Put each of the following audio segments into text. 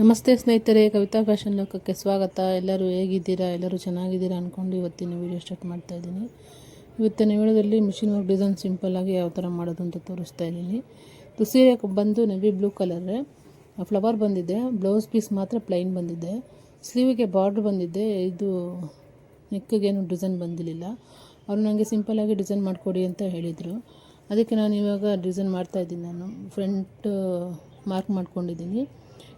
ನಮಸ್ತೆ ಸ್ನೇಹಿತರೆ, ಕವಿತಾ ಫ್ಯಾಷನ್ ಲೋಕಕ್ಕೆ ಸ್ವಾಗತ. ಎಲ್ಲರೂ ಹೇಗಿದ್ದೀರಾ? ಎಲ್ಲರೂ ಚೆನ್ನಾಗಿದ್ದೀರಾ ಅಂದ್ಕೊಂಡು ಇವತ್ತಿನ ವೀಡಿಯೋ ಸ್ಟಾರ್ಟ್ ಮಾಡ್ತಾ ಇದ್ದೀನಿ. ಇವತ್ತಿನ ವಿಡಿಯೋದಲ್ಲಿ ಮಿಷಿನ್ ವರ್ಕ್ ಡಿಸೈನ್ ಸಿಂಪಲ್ಲಾಗಿ ಯಾವ ಥರ ಮಾಡೋದು ಅಂತ ತೋರಿಸ್ತಾ ಇದ್ದೀನಿ. ಇದು ಸೀರೆ ಬಂದು ನೆವಿ ಬ್ಲೂ ಕಲರ್ ಫ್ಲವರ್ ಬಂದಿದೆ. ಬ್ಲೌಸ್ ಪೀಸ್ ಮಾತ್ರ ಪ್ಲೈನ್ ಬಂದಿದೆ. ಸ್ಲೀವಿಗೆ ಬಾರ್ಡ್ರ್ ಬಂದಿದೆ. ಇದು ನೆಕ್ಕಿಗೇನು ಡಿಸೈನ್ ಬಂದಿರಲಿಲ್ಲ ಅವರು ನನಗೆ ಸಿಂಪಲ್ಲಾಗಿ ಡಿಸೈನ್ ಮಾಡಿಕೊಡಿ ಅಂತ ಹೇಳಿದರು. ಅದಕ್ಕೆ ನಾನು ಇವಾಗ ಡಿಸೈನ್ ಮಾಡ್ತಾಯಿದ್ದೀನಿ ನಾನು. ಫ್ರಂಟ್ ಮಾರ್ಕ್ ಮಾಡ್ಕೊಂಡಿದ್ದೀನಿ.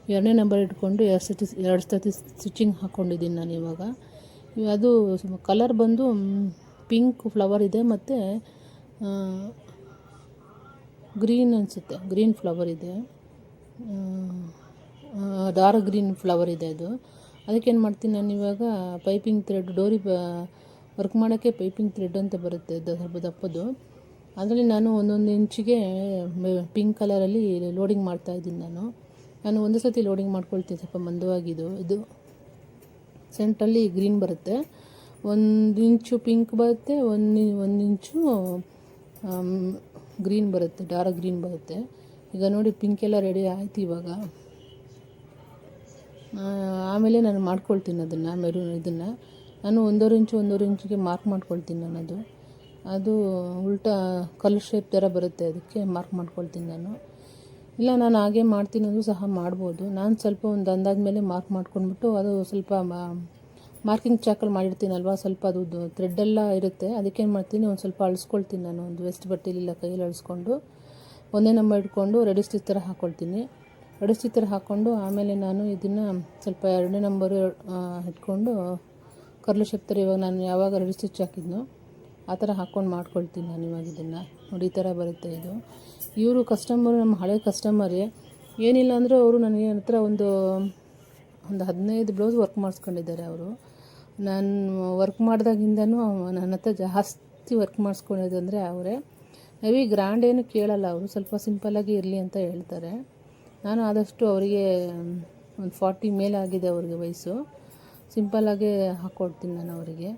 ಎರಡನೇ ನಂಬರ್ ಇಟ್ಕೊಂಡು ಎರಡು ಸತಿ ಎರಡು ಸತಿ ಸ್ಟಿಚಿಂಗ್ ಹಾಕ್ಕೊಂಡಿದ್ದೀನಿ ನಾನು ಇವಾಗ. ಇವ- ಅದು ಕಲರ್ ಬಂದು ಪಿಂಕ್ ಫ್ಲವರ್ ಇದೆ ಮತ್ತು ಗ್ರೀನ್ ಅನಿಸುತ್ತೆ. ಗ್ರೀನ್ ಫ್ಲವರ್ ಇದೆ. ಡಾರ್ಕ್ ಗ್ರೀನ್ ಫ್ಲವರ್ ಇದೆ ಅದು. ಅದಕ್ಕೇನು ಮಾಡ್ತೀನಿ ನಾನು ಇವಾಗ ಪೈಪಿಂಗ್ ಥ್ರೆಡ್ ಡೋರಿ ವರ್ಕ್ ಮಾಡೋಕ್ಕೆ ಪೈಪಿಂಗ್ ಥ್ರೆಡ್ ಅಂತ ಬರುತ್ತೆ ಸ್ವಲ್ಪ ದಪ್ಪದು. ಅದರಲ್ಲಿ ನಾನು ಒಂದೊಂದು ಇಂಚಿಗೆ ಪಿಂಕ್ ಕಲರಲ್ಲಿ ಲೋಡಿಂಗ್ ಮಾಡ್ತಾಯಿದ್ದೀನಿ ನಾನು. ನಾನು ಒಂದು ಸತಿ ಲೋಡಿಂಗ್ ಮಾಡ್ಕೊಳ್ತೀನಿ ಸ್ವಲ್ಪ ಮಂದವಾಗಿದ್ದು. ಇದು ಸೆಂಟ್ರಲ್ಲಿ ಗ್ರೀನ್ ಬರುತ್ತೆ. ಒಂದು ಇಂಚು ಪಿಂಕ್ ಬರುತ್ತೆ, ಒಂದು ಒಂದು ಇಂಚು ಗ್ರೀನ್ ಬರುತ್ತೆ ಡಾರ್ಕ್ ಗ್ರೀನ್ ಬರುತ್ತೆ. ಈಗ ನೋಡಿ ಪಿಂಕ್ ಎಲ್ಲ ರೆಡಿ ಆಯ್ತು ಇವಾಗ. ಆಮೇಲೆ ನಾನು ಮಾಡ್ಕೊಳ್ತೀನಿ ಅದನ್ನು ಮೆರೂನ್ ಇದನ್ನು. ನಾನು ಒಂದೂವರೆ ಇಂಚು ಒಂದೂವರೆ ಇಂಚಿಗೆ ಮಾರ್ಕ್ ಮಾಡ್ಕೊಳ್ತೀನಿ ನಾನು ಅದು. ಅದು ಉಲ್ಟಾ ಕಲ್ ಶೇಪ್ ಥರ ಬರುತ್ತೆ, ಅದಕ್ಕೆ ಮಾರ್ಕ್ ಮಾಡ್ಕೊಳ್ತೀನಿ ನಾನು. ಇಲ್ಲ, ನಾನು ಹಾಗೆ ಮಾಡ್ತೀನಿ ಅಂದರೂ ಸಹ ಮಾಡ್ಬೋದು. ನಾನು ಸ್ವಲ್ಪ ಒಂದು ಅಂದಾದ ಮೇಲೆ ಮಾರ್ಕ್ ಮಾಡ್ಕೊಂಡ್ಬಿಟ್ಟು ಅದು ಸ್ವಲ್ಪ ಮಾರ್ಕಿಂಗ್ ಚಾಕಲ್ಲಿ ಮಾಡಿರ್ತೀನಲ್ವಾ, ಸ್ವಲ್ಪ ಅದು ಥ್ರೆಡ್ಡೆಲ್ಲ ಇರುತ್ತೆ. ಅದಕ್ಕೇನು ಮಾಡ್ತೀನಿ, ಒಂದು ಸ್ವಲ್ಪ ಅಳಿಸ್ಕೊಳ್ತೀನಿ ನಾನು, ಒಂದು ವೆಸ್ಟ್ ಬಟ್ಟೆಲಿಲ್ಲ ಕೈಯಲ್ಲಿ ಅಳಿಸ್ಕೊಂಡು. ಒಂದೇ ನಂಬರ್ ಇಟ್ಕೊಂಡು ರೆಡಿ ಸ್ಟಿಚ್ ಥರ ಹಾಕ್ಕೊಳ್ತೀನಿ ರೆಡಿ ಸ್ಟಿಚ್ ಥರ ಹಾಕ್ಕೊಂಡು ಆಮೇಲೆ ನಾನು ಇದನ್ನು ಸ್ವಲ್ಪ ಎರಡನೇ ನಂಬರು ಇಟ್ಕೊಂಡು ಕರ್ಲು ಶೇಪ್ ಥರ ಇವಾಗ ನಾನು ಯಾವಾಗ ರೆಡಿ ಸ್ಟಿಚ್ ಹಾಕಿದ್ನೋ ಆ ಥರ ಹಾಕ್ಕೊಂಡು ಮಾಡ್ಕೊಳ್ತೀನಿ ನಾನು ಇವಾಗ ಇದನ್ನು. ನೋಡಿ, ಈ ಥರ ಬರುತ್ತೆ ಇದು. ಇವರು ಕಸ್ಟಮರು ನಮ್ಮ ಹಳೆ ಕಸ್ಟಮರೇ ಏನಿಲ್ಲ ಅಂದರೂ ಅವರು ನನಗೆ ಹತ್ರ ಒಂದು ಒಂದು ಹದಿನೈದು ಬ್ಲೌಸ್ ವರ್ಕ್ ಮಾಡಿಸ್ಕೊಂಡಿದ್ದಾರೆ ಅವರು. ನಾನು ವರ್ಕ್ ಮಾಡಿದಾಗಿಂದನೂ ನನ್ನ ಹತ್ರ ಜಾಸ್ತಿ ವರ್ಕ್ ಮಾಡಿಸ್ಕೊಂಡಿದ್ದಂದರೆ ಅವರೇ. ಹೆವಿ ಗ್ರ್ಯಾಂಡ್ ಏನು ಕೇಳಲ್ಲ ಅವರು, ಸ್ವಲ್ಪ ಸಿಂಪಲ್ಲಾಗಿ ಇರಲಿ ಅಂತ ಹೇಳ್ತಾರೆ. ನಾನು ಆದಷ್ಟು ಅವರಿಗೆ, ಒಂದು ಫಾರ್ಟಿ ಮೇಲೆ ಆಗಿದೆ ಅವ್ರಿಗೆ ವಯಸ್ಸು. ಸಿಂಪಲ್ಲಾಗೇ ಹಾಕ್ಕೊಡ್ತೀನಿ ನಾನು ಅವರಿಗೆ.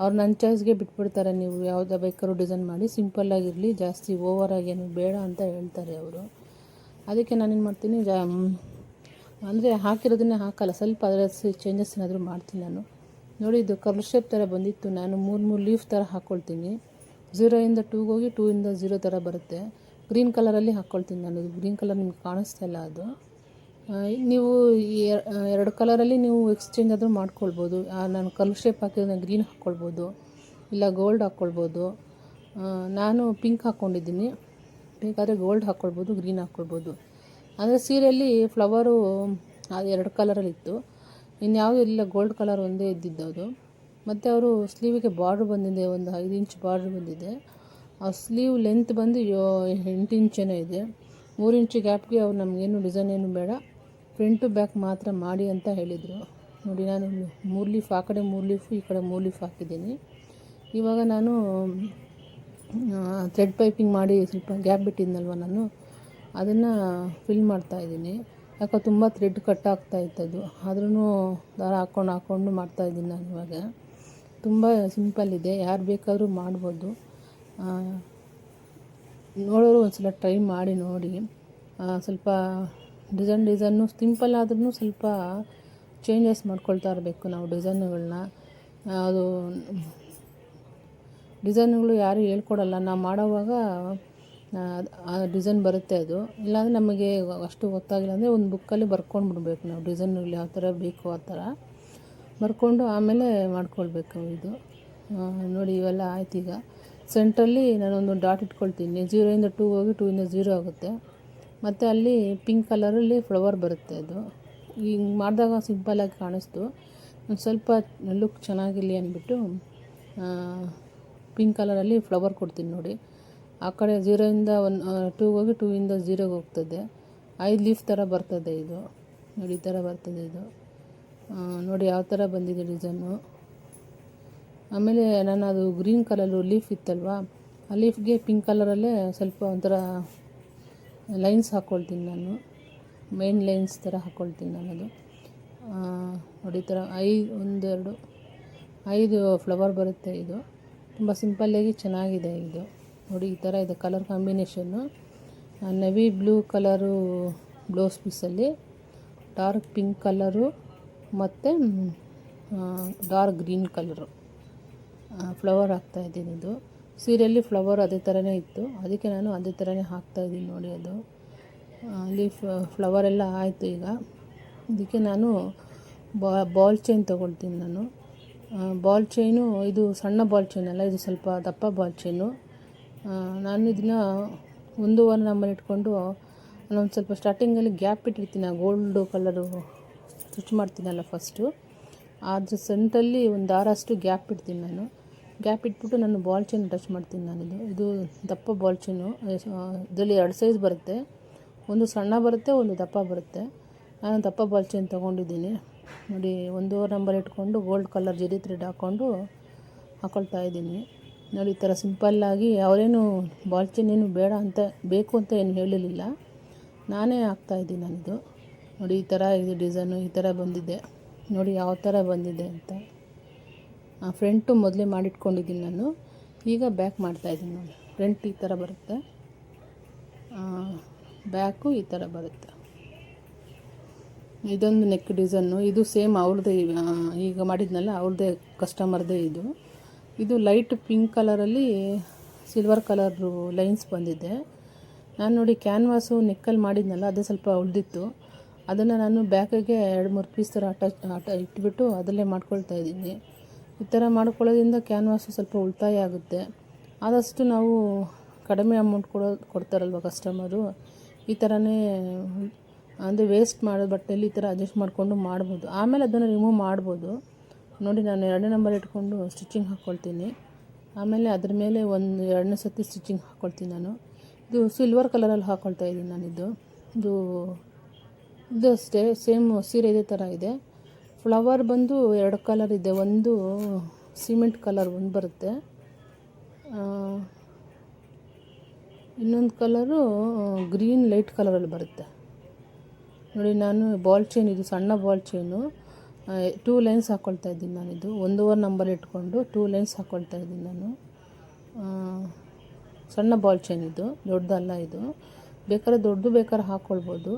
ಅವ್ರು ನನ್ನ ಚಾಯ್ಸ್ಗೆ ಬಿಟ್ಬಿಡ್ತಾರೆ. ನೀವು ಯಾವುದೇ ಬೇಕಾದ್ರೂ ಡಿಸೈನ್ ಮಾಡಿ ಸಿಂಪಲ್ಲಾಗಿರಲಿ ಜಾಸ್ತಿ ಓವರಾಗಿ ಏನು ಬೇಡ ಅಂತ ಹೇಳ್ತಾರೆ ಅವರು. ಅದಕ್ಕೆ ನಾನೇನು ಮಾಡ್ತೀನಿ, ಜಾ ಅಂದರೆ ಹಾಕಿರೋದನ್ನೇ ಹಾಕಲ್ಲ. ಸ್ವಲ್ಪ ಅದರ ಚೇಂಜಸ್ ಏನಾದರೂ ಮಾಡ್ತೀನಿ ನಾನು. ನೋಡಿ, ಇದು ಕರ್ಲ್ ಶೇಪ್ ಥರ ಬಂದಿತ್ತು. ನಾನು ಮೂರು ಮೂರು ಲೀಫ್ ಥರ ಹಾಕ್ಕೊಳ್ತೀನಿ ಝೀರೋಯಿಂದ ಟೂಗೆ ಹೋಗಿ ಟೂ ಇಂದ ಝೀರೋ ಥರ ಬರುತ್ತೆ. ಗ್ರೀನ್ ಕಲರಲ್ಲಿ ಹಾಕ್ಕೊಳ್ತೀನಿ ನಾನು. ಗ್ರೀನ್ ಕಲರ್ ನಿಮ್ಗೆ ಕಾಣಿಸ್ತಾ ಇಲ್ಲ ಅದು. ನೀವು ಎರಡು ಕಲರಲ್ಲಿ ನೀವು ಎಕ್ಸ್ಚೇಂಜ್ ಆದರೂ ಮಾಡ್ಕೊಳ್ಬೋದು. ನಾನು ಕಲ್ಲು ಶೇಪ್ ಹಾಕಿದ್ರೆ ಗ್ರೀನ್ ಹಾಕ್ಕೊಳ್ಬೋದು ಇಲ್ಲ ಗೋಲ್ಡ್ ಹಾಕ್ಕೊಳ್ಬೋದು ನಾನು ಪಿಂಕ್ ಹಾಕ್ಕೊಂಡಿದ್ದೀನಿ ಬೇಕಾದರೆ ಗೋಲ್ಡ್ ಹಾಕ್ಕೊಳ್ಬೋದು ಗ್ರೀನ್ ಹಾಕ್ಕೊಳ್ಬೋದು ಅಂದರೆ ಸೀರೆಯಲ್ಲಿ ಫ್ಲವರು ಎರಡು ಕಲರಲ್ಲಿತ್ತು ಇನ್ಯಾವುದೂ ಇಲ್ಲ ಗೋಲ್ಡ್ ಕಲರ್ ಒಂದೇ ಇದ್ದಿದ್ದು ಅದು. ಮತ್ತು ಅವರು ಸ್ಲೀವಿಗೆ ಬಾರ್ಡ್ರ್ ಬಂದಿದೆ, ಒಂದು ಐದು ಇಂಚ್ ಬಾರ್ಡ್ರ್ ಬಂದಿದೆ. ಆ ಸ್ಲೀವ್ ಲೆಂತ್ ಬಂದು ಎಂಟು ಇಂಚೇನೋ ಇದೆ. ಮೂರು ಇಂಚು ಗ್ಯಾಪ್ಗೆ ಅವ್ರು ನಮಗೇನು ಡಿಸೈನ್ ಏನು ಬೇಡ. ಫ್ರಂಟು ಬ್ಯಾಕ್ ಮಾತ್ರ ಮಾಡಿ ಅಂತ ಹೇಳಿದರು. ನೋಡಿ, ನಾನು ಮೂರು ಲೀಫ್ ಆ ಕಡೆ ಮೂರು ಲೀಫು ಈ ಕಡೆ ಮೂರು ಲೀಫ್ ಹಾಕಿದ್ದೀನಿ. ಇವಾಗ ನಾನು ಥ್ರೆಡ್ ಪೈಪಿಂಗ್ ಮಾಡಿ ಸ್ವಲ್ಪ ಗ್ಯಾಪ್ ಬಿಟ್ಟಿದ್ನಲ್ವ ನಾನು, ಅದನ್ನು ಫಿಲ್ ಮಾಡ್ತಾ ಇದ್ದೀನಿ. ಯಾಕೋ ತುಂಬ ಥ್ರೆಡ್ ಕಟ್ ಆಗ್ತಾ ಇತ್ತದು ಆದ್ರೂ ದಾರ ಹಾಕ್ಕೊಂಡು ಹಾಕ್ಕೊಂಡು ಮಾಡ್ತಾಯಿದ್ದೀನಿ ನಾನು ಇವಾಗ. ತುಂಬ ಸಿಂಪಲ್ ಇದೆ, ಯಾರು ಬೇಕಾದರೂ ಮಾಡ್ಬೋದು. ನೋಡೋರು ಒಂದು ಸಲ ಟ್ರೈ ಮಾಡಿ ನೋಡಿ. ಸ್ವಲ್ಪ ಡಿಸೈನ್ ಡಿಸೈನು ಸಿಂಪಲ್ ಆದ್ರೂ ಸ್ವಲ್ಪ ಚೇಂಜಸ್ ಮಾಡ್ಕೊಳ್ತಾ ಇರಬೇಕು ನಾವು ಡಿಸೈನುಗಳನ್ನ. ಅದು ಡಿಸೈನ್ಗಳು ಯಾರು ಹೇಳ್ಕೊಡಲ್ಲ. ನಾವು ಮಾಡೋವಾಗ ಆ, ಡಿಸೈನ್ ಬರುತ್ತೆ ಅದು. ಇಲ್ಲಾಂದರೆ ನಮಗೆ ಅಷ್ಟು ಗೊತ್ತಾಗಿಲ್ಲ ಅಂದರೆ ಒಂದು ಬುಕ್ಕಲ್ಲಿ ಬರ್ಕೊಂಡು ಬಿಡಬೇಕು ನಾವು ಡಿಸೈನ್ಗಳು ಯಾವ ಥರ ಬೇಕು ಆ ಥರ. ಬರ್ಕೊಂಡು ಆಮೇಲೆ ಮಾಡ್ಕೊಳ್ಬೇಕು ಇದು. ನೋಡಿ ಇವೆಲ್ಲ ಆಯ್ತು ಈಗ. ಸೆಂಟ್ರಲ್ಲಿ ನಾನೊಂದು ಡಾಟ್ ಇಟ್ಕೊಳ್ತೀನಿ. ಜೀರೋಯಿಂದ ಟೂ ಹೋಗಿ ಟೂ ಇಂದ ಝೀರೋ ಆಗುತ್ತೆ. ಮತ್ತು ಅಲ್ಲಿ ಪಿಂಕ್ ಕಲರಲ್ಲಿ ಫ್ಲವರ್ ಬರುತ್ತೆ ಅದು. ಹಿಂಗೆ ಮಾಡಿದಾಗ ಸಿಂಪಲ್ಲಾಗಿ ಕಾಣಿಸ್ತು. ಒಂದು ಸ್ವಲ್ಪ ಲುಕ್ ಚೆನ್ನಾಗಿರಲಿ ಅಂದ್ಬಿಟ್ಟು ಪಿಂಕ್ ಕಲರಲ್ಲಿ ಫ್ಲವರ್ ಕೊಡ್ತೀನಿ ನೋಡಿ. ಆ ಕಡೆ ಝೀರೋಯಿಂದ ಒನ್ ಟೂಗೆ ಹೋಗಿ ಟೂ ಇಂದ ಝೀರೋಗೆ ಹೋಗ್ತದೆ. ಐದು ಲೀಫ್ ಥರ ಬರ್ತದೆ ಇದು. ನೋಡಿ, ಈ ಥರ ಬರ್ತದೆ ಇದು. ನೋಡಿ, ಯಾವ ಥರ ಬಂದಿದೆ ಡಿಸೈನು ಆಮೇಲೆ ನಾನು ಅದು ಗ್ರೀನ್ ಕಲರು ಲೀಫ್ ಇತ್ತಲ್ವಾ? ಆ ಲೀಫ್ಗೆ ಪಿಂಕ್ ಕಲರಲ್ಲೇ ಸ್ವಲ್ಪ ಒಂಥರ ಲೈನ್ಸ್ ಹಾಕ್ಕೊಳ್ತೀನಿ ನಾನು. ಮೇನ್ ಲೈನ್ಸ್ ಥರ ಹಾಕ್ಕೊಳ್ತೀನಿ ನಾನು ಅದು. ಆ, ನೋಡಿ ಈ ಥರ ಐದು ಒಂದೆರಡು ಐದು ಫ್ಲವರ್ ಬರುತ್ತೆ ಇದು. ತುಂಬ ಸಿಂಪಲ್ಲಾಗಿ ಚೆನ್ನಾಗಿದೆ ಇದು. ನೋಡಿ ಈ ಥರ ಇದೆ colour combination. Navy blue colour blouse ಪೀಸಲ್ಲಿ dark pink colour ಮತ್ತು ಡಾರ್ಕ್ ಗ್ರೀನ್ ಕಲರು ಫ್ಲವರ್ ಹಾಕ್ತಾಯಿದ್ದೀನಿ ಇದು. ಸೀರೆಯಲ್ಲಿ ಫ್ಲವರ್ ಅದೇ ಥರನೇ ಇತ್ತು. ಅದಕ್ಕೆ ನಾನು ಅದೇ ಥರನೇ ಹಾಕ್ತಾಯಿದ್ದೀನಿ ನೋಡಿ ಅದು. ಅಲ್ಲಿ ಫ್ಲವರ್ ಎಲ್ಲ ಆಯಿತು ಈಗ. ಇದಕ್ಕೆ ನಾನು ಬಾಲ್ ಚೈನ್ ತೊಗೊಳ್ತೀನಿ ನಾನು. ಬಾಲ್ ಚೈನು, ಇದು ಸಣ್ಣ ಬಾಲ್ ಚೈನ್ ಅಲ್ಲ, ಇದು ಸ್ವಲ್ಪ ದಪ್ಪ ಬಾಲ್ ಚೈನು. ನಾನು ಇದನ್ನ ವಾರ ನಮ್ಮಲ್ಲಿ ಇಟ್ಕೊಂಡು ನಾನೊಂದು ಸ್ವಲ್ಪ ಸ್ಟಾರ್ಟಿಂಗಲ್ಲಿ ಗ್ಯಾಪ್ ಇಟ್ಟಿರ್ತೀನಿ, ಆ ಗೋಲ್ಡು ಕಲರು ಸ್ಟಿಚ್ ಮಾಡ್ತೀನಲ್ಲ ಫಸ್ಟು ಅದ್ರ ಸೆಂಟಲ್ಲಿ ಒಂದು ದಾರ ಅಷ್ಟು ಗ್ಯಾಪ್ ಇಡ್ತೀನಿ ನಾನು. ಗ್ಯಾಪ್ ಇಟ್ಬಿಟ್ಟು ನಾನು ಬಾಲ್ ಚೈನ್ ಟಚ್ ಮಾಡ್ತೀನಿ ನಾನಿದು ಇದು ದಪ್ಪ ಬಾಲ್ ಚೈನು. ಇದರಲ್ಲಿ ಎರಡು ಸೈಜ್ ಬರುತ್ತೆ. ಒಂದು ಸಣ್ಣ ಬರುತ್ತೆ, ಒಂದು ದಪ್ಪ ಬರುತ್ತೆ. ನಾನು ದಪ್ಪ ಬಾಲ್ ಚೈನ್ ತೊಗೊಂಡಿದ್ದೀನಿ. ನೋಡಿ ಒಂದೂವರೆ ನಂಬರ್ ಇಟ್ಕೊಂಡು ಗೋಲ್ಡ್ ಕಲರ್ ಜರಿ ಥ್ರೆಡ್ ಹಾಕ್ಕೊಂಡು ಹಾಕ್ಕೊಳ್ತಾ ಇದ್ದೀನಿ. ನೋಡಿ, ಈ ಥರ ಸಿಂಪಲ್ಲಾಗಿ ಅವರೇನು ಬಾಲ್ ಚೈನ್ ಏನು ಬೇಡ ಅಂತ, ಬೇಕು ಅಂತ ಏನು ಹೇಳಿರಲಿಲ್ಲ. ನಾನೇ ಹಾಕ್ತಾಯಿದ್ದೀನಿ ನಾನಿದು. ನೋಡಿ, ಈ ಥರ ಇದು ಡಿಸೈನು ಈ ಥರ ಬಂದಿದೆ. ನೋಡಿ, ಯಾವ ಥರ ಬಂದಿದೆ ಅಂತ. ಫ್ರಂಟು ಮೊದಲೇ ಮಾಡಿಟ್ಕೊಂಡಿದ್ದೀನಿ ನಾನು. ಈಗ ಬ್ಯಾಕ್ ಮಾಡ್ತಾಯಿದ್ದೀನಿ ನೋಡಿ. ಫ್ರಂಟ್ ಈ ಥರ ಬರುತ್ತೆ. ಬ್ಯಾಕು ಈ ಥರ ಬರುತ್ತೆ. ಇದೊಂದು ನೆಕ್ ಡಿಸೈನು ಇದು ಸೇಮ್ ಅವ್ರದ್ದೇ ಈಗ ಮಾಡಿದ್ನಲ್ಲ, ಅವ್ರದ್ದೇ ಕಸ್ಟಮರ್ದೇ ಇದು. ಇದು ಲೈಟ್ ಪಿಂಕ್ ಕಲರಲ್ಲಿ ಸಿಲ್ವರ್ ಕಲರು ಲೈನ್ಸ್ ಬಂದಿದೆ. ನಾನು ನೋಡಿ ಕ್ಯಾನ್ವಾಸು ನೆಕ್ಕಲ್ಲಿ ಮಾಡಿದ್ನಲ್ಲ, ಅದೇ ಸ್ವಲ್ಪ ಉಳಿದಿತ್ತು. ಅದನ್ನು ನಾನು ಬ್ಯಾಕಿಗೆ ಎರಡು ಮೂರು ಪೀಸ್ ಥರ ಅಟ್ಯಾಚ್ ಅಟ ಇಟ್ಬಿಟ್ಟು ಅದರಲ್ಲೇ ಮಾಡ್ಕೊಳ್ತಾ ಇದ್ದೀನಿ. ಈ ಥರ ಮಾಡ್ಕೊಳ್ಳೋದ್ರಿಂದ ಕ್ಯಾನ್ವಾಸು ಸ್ವಲ್ಪ ಉಳಿತಾಯ ಆಗುತ್ತೆ. ಆದಷ್ಟು ನಾವು ಕಡಿಮೆ ಅಮೌಂಟ್ ಕೊಡೋ ಕೊಡ್ತಾರಲ್ವ ಕಸ್ಟಮರು ಈ ಥರನೇ, ಅಂದರೆ ವೇಸ್ಟ್ ಮಾಡೋ ಬಟ್ಟೆಯಲ್ಲಿ ಈ ಥರ ಅಡ್ಜಸ್ಟ್ ಮಾಡಿಕೊಂಡು ಮಾಡ್ಬೋದು. ಆಮೇಲೆ ಅದನ್ನು ರಿಮೂವ್ ಮಾಡ್ಬೋದು. ನೋಡಿ, ನಾನು ಎರಡನೇ ನಂಬರ್ ಇಟ್ಕೊಂಡು ಸ್ಟಿಚಿಂಗ್ ಹಾಕ್ಕೊಳ್ತೀನಿ ಆಮೇಲೆ ಅದ್ರ ಮೇಲೆ ಒಂದು ಎರಡನೇ ಸತಿ ಸ್ಟಿಚಿಂಗ್ ಹಾಕ್ಕೊಳ್ತೀನಿ ನಾನು. ಇದು ಸಿಲ್ವರ್ ಕಲರಲ್ಲಿ ಹಾಕ್ಕೊಳ್ತಾ ಇದ್ದೀನಿ ನಾನಿದು. ಇದು ಇದು ಅಷ್ಟೇ ಸೇಮ್ ಸೀರೆ ಇದೇ ಥರ ಇದೆ. ಫ್ಲವರ್ ಬಂದು ಎರಡು ಕಲರ್ ಇದೆ. ಒಂದು ಸಿಮೆಂಟ್ ಕಲರ್ ಒಂದು ಬರುತ್ತೆ. ಇನ್ನೊಂದು ಕಲರು ಗ್ರೀನ್ ಲೈಟ್ ಕಲರಲ್ಲಿ ಬರುತ್ತೆ. ನೋಡಿ, ನಾನು ಬಾಲ್ ಚೈನ್, ಇದು ಸಣ್ಣ ಬಾಲ್ ಚೈನು. ಟೂ ಲೈನ್ಸ್ ಹಾಕ್ಕೊಳ್ತಾ ಇದ್ದೀನಿ ನಾನಿದು ಒಂದೂವರೆ ನಂಬರ್ ಇಟ್ಕೊಂಡು ಟೂ ಲೈನ್ಸ್ ಹಾಕ್ಕೊಳ್ತಾ ಇದ್ದೀನಿ ನಾನು. ಸಣ್ಣ ಬಾಲ್ ಚೈನ್ ಇದು. ದೊಡ್ಡದಲ್ಲ ಇದು. ಬೇಕಾದ್ರೆ ದೊಡ್ಡದು ಬೇಕಾದ್ರೆ ಹಾಕ್ಕೊಳ್ಬೋದು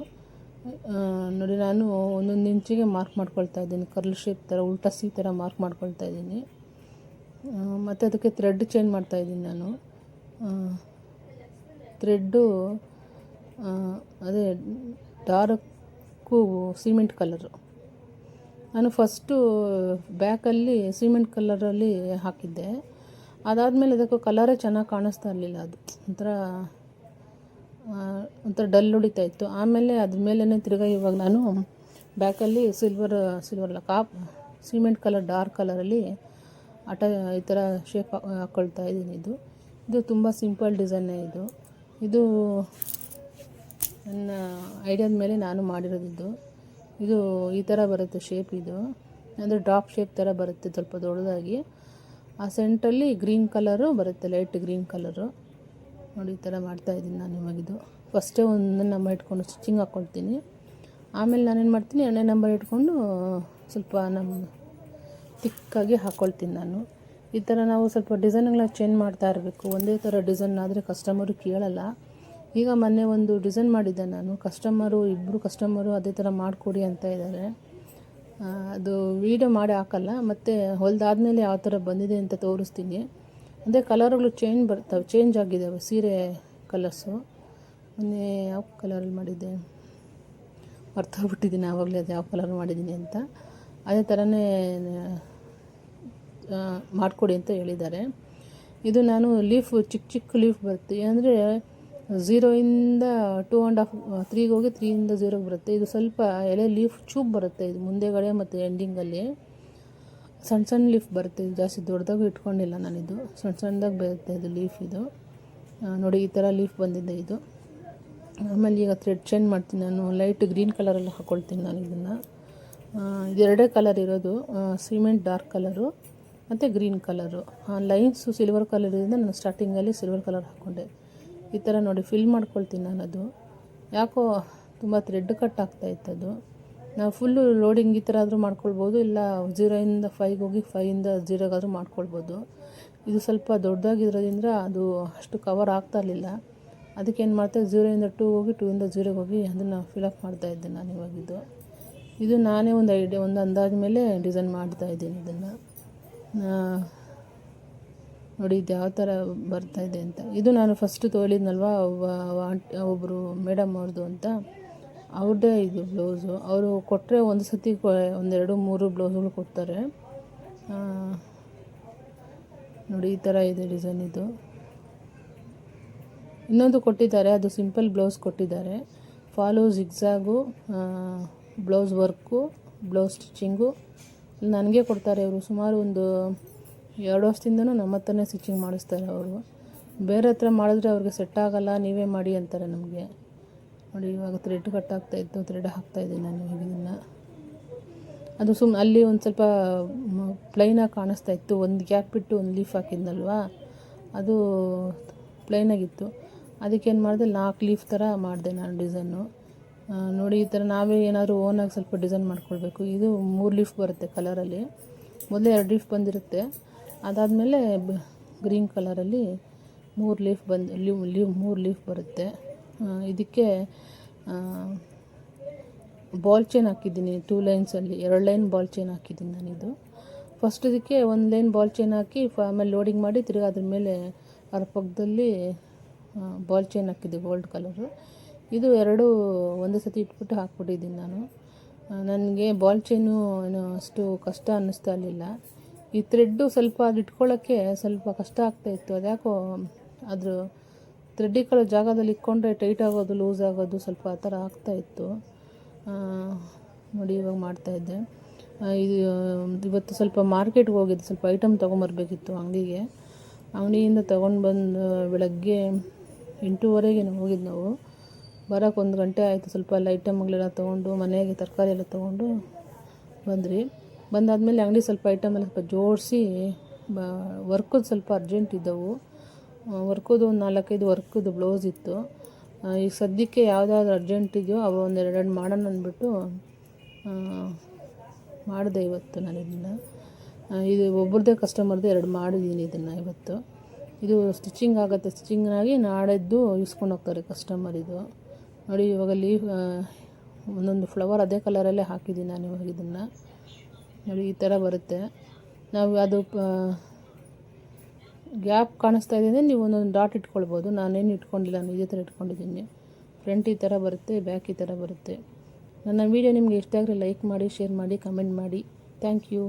ನೋಡಿ, ನಾನು ಒಂದೊಂದು ಇಂಚಿಗೆ ಮಾರ್ಕ್ ಮಾಡ್ಕೊಳ್ತಾ ಇದ್ದೀನಿ. ಕರ್ಲ್ ಶೇಪ್ ಥರ ಉಲ್ಟಾ ಸಿ ಥರ ಮಾರ್ಕ್ ಮಾಡ್ಕೊಳ್ತಾ ಇದ್ದೀನಿ. ಮತ್ತು ಅದಕ್ಕೆ ಥ್ರೆಡ್ ಚೇಂಜ್ ಮಾಡ್ತಾ ಇದ್ದೀನಿ ನಾನು. ಥ್ರೆಡ್ಡು ಅದೇ ಡಾರ್ಕು ಸಿಮೆಂಟ್ ಕಲರು ನಾನು ಫಸ್ಟು ಬ್ಯಾಕಲ್ಲಿ ಸಿಮೆಂಟ್ ಕಲರಲ್ಲಿ ಹಾಕಿದ್ದೆ. ಅದಾದಮೇಲೆ ಅದಕ್ಕೆ ಕಲರೇ ಚೆನ್ನಾಗಿ ಕಾಣಿಸ್ತಾ ಇರಲಿಲ್ಲ ಅದು. ಒಂಥರ ಒಂಥರ ಡಲ್ ಹೊಡಿತಾ ಇತ್ತು. ಆಮೇಲೆ ಅದ್ರ ಮೇಲೇ ತಿರ್ಗಾ ಇವಾಗ ನಾನು ಬ್ಯಾಕಲ್ಲಿ ಸಿಲ್ವರ್ ಸಿಲ್ವರ್ ಅಲ್ಲ ಕಾಪ್ ಸಿಮೆಂಟ್ ಕಲರ್ ಡಾರ್ಕ್ ಕಲರಲ್ಲಿ ಅಟ ಈ ಥರ ಶೇಪ್ ಹಾಕ್ಕೊಳ್ತಾ ಇದ್ದೀನಿ ಇದು. ಇದು ತುಂಬ ಸಿಂಪಲ್ ಡಿಸೈನೇ ಇದು. ಇದು ನನ್ನ ಐಡಿಯಾದ ಮೇಲೆ ನಾನು ಮಾಡಿರೋದಿದ್ದು ಇದು. ಈ ಥರ ಬರುತ್ತೆ ಶೇಪ್ ಇದು. ಅಂದರೆ ಡ್ರಾಪ್ ಶೇಪ್ ಥರ ಬರುತ್ತೆ ಸ್ವಲ್ಪ ದೊಡ್ಡದಾಗಿ. ಆ ಸೆಂಟಲ್ಲಿ ಗ್ರೀನ್ ಕಲರು ಬರುತ್ತೆ ಲೈಟ್ ಗ್ರೀನ್ ಕಲರು ನೋಡಿ, ಈ ಥರ ಮಾಡ್ತಾಯಿದ್ದೀನಿ ನಾನು ಇವಾಗಿದು. ಫಸ್ಟೇ ಒಂದು ನಂಬರ್ ಇಟ್ಕೊಂಡು ಸ್ಟಿಚಿಂಗ್ ಹಾಕ್ಕೊಳ್ತೀನಿ ಆಮೇಲೆ ನಾನೇನು ಮಾಡ್ತೀನಿ, ಎರಡನೇ ನಂಬರ್ ಇಟ್ಕೊಂಡು ಸ್ವಲ್ಪ ನಮ್ಮ ತಿಕ್ಕಾಗಿ ಹಾಕ್ಕೊಳ್ತೀನಿ ನಾನು. ಈ ಥರ ನಾವು ಸ್ವಲ್ಪ ಡಿಸೈನ್ಗಳನ್ನ ಚೇಂಜ್ ಮಾಡ್ತಾ ಇರಬೇಕು. ಒಂದೇ ಥರ ಡಿಸೈನ್ ಆದರೆ ಕಸ್ಟಮರು ಕೇಳಲ್ಲ. ಈಗ ಮೊನ್ನೆ ಒಂದು ಡಿಸೈನ್ ಮಾಡಿದ್ದೆ ನಾನು. ಕಸ್ಟಮರು ಇಬ್ಬರು ಕಸ್ಟಮರು ಅದೇ ಥರ ಮಾಡಿಕೊಡಿ ಅಂತ ಇದ್ದಾರೆ. ಅದು ವೀಡಿಯೋ ಮಾಡಿ ಹಾಕಲ್ಲ. ಮತ್ತು ಹೊಲ್ದಾದ್ಮೇಲೆ ಯಾವ ಥರ ಬಂದಿದೆ ಅಂತ ತೋರಿಸ್ತೀನಿ. ಅದೇ ಕಲರ್ಗಳು ಚೇಂಜ್ ಬರ್ತವೆ ಚೇಂಜ್ ಆಗಿದ್ದಾವೆ ಸೀರೆ ಕಲರ್ಸು ಮೊನ್ನೆ ಯಾವ ಕಲರಲ್ಲಿ ಮಾಡಿದ್ದೆ? ಮರ್ತೋಗ್ಬಿಟ್ಟಿದ್ದೀನಿ ಆವಾಗಲೇ ಅದು ಯಾವ ಕಲರ್ ಮಾಡಿದ್ದೀನಿ ಅಂತ. ಅದೇ ಥರನೇ ಮಾಡಿಕೊಡಿ ಅಂತ ಹೇಳಿದ್ದಾರೆ. ಇದು ನಾನು ಲೀಫ್ ಚಿಕ್ಕ ಚಿಕ್ಕ ಲೀಫ್ ಬರುತ್ತೆ. ಅಂದರೆ ಝೀರೋಯಿಂದ ಟೂ ಆ್ಯಂಡ್ ಹಾಫ್ ತ್ರೀಗೆ ಹೋಗಿ ತ್ರೀಯಿಂದ ಝೀರೋಗೆ ಬರುತ್ತೆ. ಇದು ಸ್ವಲ್ಪ ಎಲೆ ಲೀಫ್ ಚೂಪ್ ಬರುತ್ತೆ, ಇದು ಮುಂದೆಗಡೆ ಮತ್ತು ಎಂಡಿಂಗಲ್ಲಿ ಸಣ್ಣ ಸಣ್ಣ ಲೀಫ್ ಬರುತ್ತೆ. ಜಾಸ್ತಿ ದೊಡ್ಡದಾಗೂ ಇಟ್ಕೊಂಡಿಲ್ಲ ನಾನಿದು ಸಣ್ಣ ಸಣ್ಣದಾಗಿ ಬರುತ್ತೆ ಇದು ಲೀಫ್ ಇದು. ನೋಡಿ, ಈ ಥರ ಲೀಫ್ ಬಂದಿದೆ ಇದು. ಆಮೇಲೆ ಈಗ ಥ್ರೆಡ್ ಚೇಂಜ್ ಮಾಡ್ತೀನಿ ನಾನು. ಲೈಟ್ ಗ್ರೀನ್ ಕಲರಲ್ಲಿ ಹಾಕ್ಕೊಳ್ತೀನಿ ನಾನು ಇದನ್ನು. ಇದೆರಡೇ ಕಲರ್ ಇರೋದು. ಸಿಮೆಂಟ್ ಡಾರ್ಕ್ ಕಲರು ಮತ್ತು green colour lines silver colour ಇರೋದ್ರಿಂದ ನಾನು ಸ್ಟಾರ್ಟಿಂಗಲ್ಲಿ ಸಿಲ್ವರ್ ಕಲರ್ ಹಾಕ್ಕೊಂಡೆ ಈ ಥರ ನೋಡಿ ಫಿಲ್ ಮಾಡ್ಕೊಳ್ತೀನಿ ನಾನು ಅದು. ಯಾಕೋ ತುಂಬ ಥ್ರೆಡ್ ಕಟ್ ಆಗ್ತಾ ಇತ್ತದು ನಾವು ಫುಲ್ಲು ಲೋಡಿಂಗ್ ಈ ಥರ ಆದರೂ ಮಾಡ್ಕೊಳ್ಬೋದು, ಇಲ್ಲ ಜೀರೋಯಿಂದ ಫೈವ್ ಹೋಗಿ ಫೈಯಿಂದ ಜೀರೋಗಾದರೂ ಮಾಡ್ಕೊಳ್ಬೋದು. ಇದು ಸ್ವಲ್ಪ ದೊಡ್ಡದಾಗಿರೋದ್ರಿಂದ ಅದು ಅಷ್ಟು ಕವರ್ ಆಗ್ತಾ ಇರಲಿಲ್ಲ. ಅದಕ್ಕೆ ಏನು ಮಾಡ್ತಾ ಜೀರೋಯಿಂದ ಟೂ ಹೋಗಿ ಟೂಯಿಂದ ಜೀರೋಗೆ ಹೋಗಿ ಅದನ್ನು ಫಿಲಪ್ ಮಾಡ್ತಾಯಿದ್ದೆ ನಾನು ಇವಾಗಿದ್ದು ಇದು. ನಾನೇ ಒಂದು ಐಡಿಯಾ ಒಂದು ಅಂದಾಜು ಮೇಲೆ ಡಿಸೈನ್ ಮಾಡ್ತಾ ಇದ್ದೀನಿ ಇದನ್ನು. ನೋಡಿ ಇದು ಯಾವ ಥರ ಬರ್ತಾ ಇದೆ ಅಂತ. ಇದು ನಾನು ಫಸ್ಟ್ ತೋಲಿದ್ನಲ್ವ ಒಬ್ಬರು ಮೇಡಮ್ ಅವ್ರದ್ದು ಅಂತ. ಅವ್ರದ್ದೇ ಇದು ಬ್ಲೌಸು ಅವರು ಕೊಟ್ಟರೆ ಒಂದು ಸತಿ ಒಂದೆರಡು, ಮೂರು ಬ್ಲೌಸ್ಗಳು ಕೊಡ್ತಾರೆ. ನೋಡಿ, ಈ ಥರ ಇದೆ ಡಿಸೈನ್ ಇದು. ಇನ್ನೊಂದು ಕೊಟ್ಟಿದ್ದಾರೆ, ಅದು ಸಿಂಪಲ್ ಬ್ಲೌಸ್ ಕೊಟ್ಟಿದ್ದಾರೆ. Follow zigzag blouse work blouse stitching ನನಗೆ ಕೊಡ್ತಾರೆ ಇವರು. ಸುಮಾರು ಒಂದು ಎರಡು ವರ್ಷದಿಂದನೂ ನಮ್ಮ ಹತ್ರನೇ ಸ್ಟಿಚಿಂಗ್ ಮಾಡಿಸ್ತಾರೆ ಅವರು. ಬೇರೆ ಹತ್ರ ಮಾಡಿದ್ರೆ ಅವ್ರಿಗೆ ಸೆಟ್ ಆಗೋಲ್ಲ, ನೀವೇ ಮಾಡಿ ಅಂತಾರೆ ನಮಗೆ. ನೋಡಿ, ಇವಾಗ ಥ್ರೆಡ್ ಕಟ್ ಆಗ್ತಾ ಇತ್ತು ಥ್ರೆಡ್ ಹಾಕ್ತಾ ಇದ್ದೀನಿ ನಾನು ಇವಾಗ ಇದನ್ನು. ಅದು ಸುಮ್ ಅಲ್ಲಿ ಒಂದು ಸ್ವಲ್ಪ ಪ್ಲೈನಾಗಿ ಕಾಣಿಸ್ತಾ ಇತ್ತು. ಒಂದು ಗ್ಯಾಪ್ ಬಿಟ್ಟು ಒಂದು ಲೀಫ್ ಹಾಕಿದ್ನಲ್ವಾ? ಅದು ಪ್ಲೈನಾಗಿತ್ತು ಅದಕ್ಕೇನು ಮಾಡಿದೆ ನಾಲ್ಕು ಲೀಫ್ ಥರ ಮಾಡಿದೆ ನಾನು ಡಿಸೈನು ನೋಡಿ, ಈ ಥರ ನಾವೇ ಏನಾದರೂ ಓನಾಗಿ ಸ್ವಲ್ಪ ಡಿಸೈನ್ ಮಾಡ್ಕೊಳ್ಬೇಕು. ಇದು ಮೂರು ಲೀಫ್ ಬರುತ್ತೆ ಕಲರಲ್ಲಿ ಮೊದಲೇ ಎರಡು ಲೀಫ್ ಬಂದಿರುತ್ತೆ. ಅದಾದಮೇಲೆ ಗ್ರೀನ್ ಕಲರಲ್ಲಿ ಮೂರು ಲೀಫ್ ಬಂದು ಲೀವ್ ಲೀವ್ ಮೂರು ಲೀಫ್ ಬರುತ್ತೆ. ಇದಕ್ಕೆ ಬಾಲ್ ಚೈನ್ ಹಾಕಿದ್ದೀನಿ ಟೂ ಲೈನ್ಸಲ್ಲಿ ಎರಡು ಲೈನ್ ಬಾಲ್ ಚೈನ್ ಹಾಕಿದ್ದೀನಿ ನಾನಿದು. ಫಸ್ಟ್ ಇದಕ್ಕೆ ಒಂದು ಲೈನ್ ಬಾಲ್ ಚೈನ್ ಹಾಕಿ ಆಮೇಲೆ ಲೋಡಿಂಗ್ ಮಾಡಿ ತಿರ್ಗಿ ಅದ್ರ ಮೇಲೆ ಅದ್ರ ಪಕ್ಕದಲ್ಲಿ ಬಾಲ್ ಚೈನ್ ಹಾಕಿದ್ದೆ ಗೋಲ್ಡ್ ಕಲರು ಇದು ಎರಡು ಒಂದೇ ಸತಿ ಇಟ್ಬಿಟ್ಟು ಹಾಕ್ಬಿಟ್ಟಿದ್ದೀನಿ ನಾನು. ನನಗೆ ಬಾಲ್ ಚೈನು ಏನು ಅಷ್ಟು ಕಷ್ಟ ಅನ್ನಿಸ್ತಾ ಇರಲಿಲ್ಲ. ಈ ಥ್ರೆಡ್ಡು ಸ್ವಲ್ಪ ಅದು ಇಟ್ಕೊಳ್ಳೋಕ್ಕೆ ಸ್ವಲ್ಪ ಕಷ್ಟ ಆಗ್ತಾಯಿತ್ತು ಅದ್ಯಾಕೋ ಅದ್ರ ಥ್ರೆಡ್ಡಿಕೊಳ್ಳೋ ಜಾಗದಲ್ಲಿ ಇಕ್ಕೊಂಡ್ರೆ ಟೈಟ್ ಆಗೋದು ಲೂಸ್ ಆಗೋದು ಸ್ವಲ್ಪ ಆ ಥರ ಆಗ್ತಾಯಿತ್ತು ನೋಡಿ ಇವಾಗ ಮಾಡ್ತಾಯಿದ್ದೆ ಇದು, ಇವತ್ತು ಸ್ವಲ್ಪ ಮಾರ್ಕೆಟ್ಗೆ ಹೋಗಿದ್ದೆ, ಸ್ವಲ್ಪ ಐಟಮ್ ತೊಗೊಂಬರ್ಬೇಕಿತ್ತು ಅಂಗಡಿಗೆ. ಅಂಗಡಿಯಿಂದ ತೊಗೊಂಡು ಬಂದು ಬೆಳಗ್ಗೆ ಎಂಟೂವರೆಗೆ ಹೋಗಿದ್ದು ನಾವು. ಬರೋಕ್ಕೆ ಒಂದು ಗಂಟೆ ಆಯಿತು, ಸ್ವಲ್ಪ ಎಲ್ಲ ಐಟಮ್ಗಳೆಲ್ಲ ತೊಗೊಂಡು, ಮನೆಗೆ ತರಕಾರಿ ಎಲ್ಲ ತೊಗೊಂಡು ಬಂದ್ರಿ ಬಂದಾದಮೇಲೆ ಅಂಗಡಿ ಸ್ವಲ್ಪ ಐಟಮ್ ಎಲ್ಲ ಸ್ವಲ್ಪ ಜೋಡಿಸಿ, ಬ ವರ್ಕದ್ದು ಸ್ವಲ್ಪ ಅರ್ಜೆಂಟ್ ಇದ್ದವು. ವರ್ಕದು ಒಂದು ನಾಲ್ಕೈದು ವರ್ಕದು ಬ್ಲೌಸ್ ಇತ್ತು. ಈಗ ಸದ್ಯಕ್ಕೆ ಯಾವುದಾದ್ರು ಅರ್ಜೆಂಟ್ ಇದೆಯೋ ಅವು ಒಂದು ಎರಡೆರಡು ಮಾಡೋಣ ಅಂದ್ಬಿಟ್ಟು ಮಾಡಿದೆ ಇವತ್ತು ನಾನು ಇದನ್ನು ಇದು ಒಬ್ಬರದೇ ಕಸ್ಟಮರ್ದು ಎರಡು ಮಾಡಿದ್ದೀನಿ ಇದನ್ನು ಇವತ್ತು. ಇದು ಸ್ಟಿಚಿಂಗ್ ಆಗುತ್ತೆ. ಸ್ಟಿಚಿಂಗ್ನಾಗಿ ನಾಳೆದ್ದು ಇಸ್ಕೊಂಡು ಹೋಗ್ತಾರೆ ಕಸ್ಟಮರ್ ಇದು. ನೋಡಿ, ಇವಾಗ ಲೀವ್ ಒಂದೊಂದು ಫ್ಲವರ್ ಅದೇ ಕಲರಲ್ಲೇ ಹಾಕಿದ್ದೀನಿ ನಾನು ಇವಾಗ ಇದನ್ನು. ನೋಡಿ, ಈ ಥರ ಬರುತ್ತೆ. ನಾವು ಅದು ಗ್ಯಾಪ್ ಕಾಣಿಸ್ತಾ ಇದೆ ಅಂದರೆ ನೀವು ಒಂದೊಂದು ಡಾಟ್ ಇಟ್ಕೊಳ್ಬೋದು. ನಾನೇನು ಇಟ್ಕೊಂಡಿಲ್ಲ, ನಾನು ಇದೇ ಥರ ಇಟ್ಕೊಂಡಿದ್ದೀನಿ. ಫ್ರಂಟ್ ಈ ಥರ ಬರುತ್ತೆ, ಬ್ಯಾಕ್ ಈ ಥರ ಬರುತ್ತೆ. ನನ್ನ ವೀಡಿಯೋ ನಿಮಗೆ ಇಷ್ಟ ಆದರೆ ಲೈಕ್ ಮಾಡಿ, ಶೇರ್ ಮಾಡಿ, ಕಮೆಂಟ್ ಮಾಡಿ. Thank you.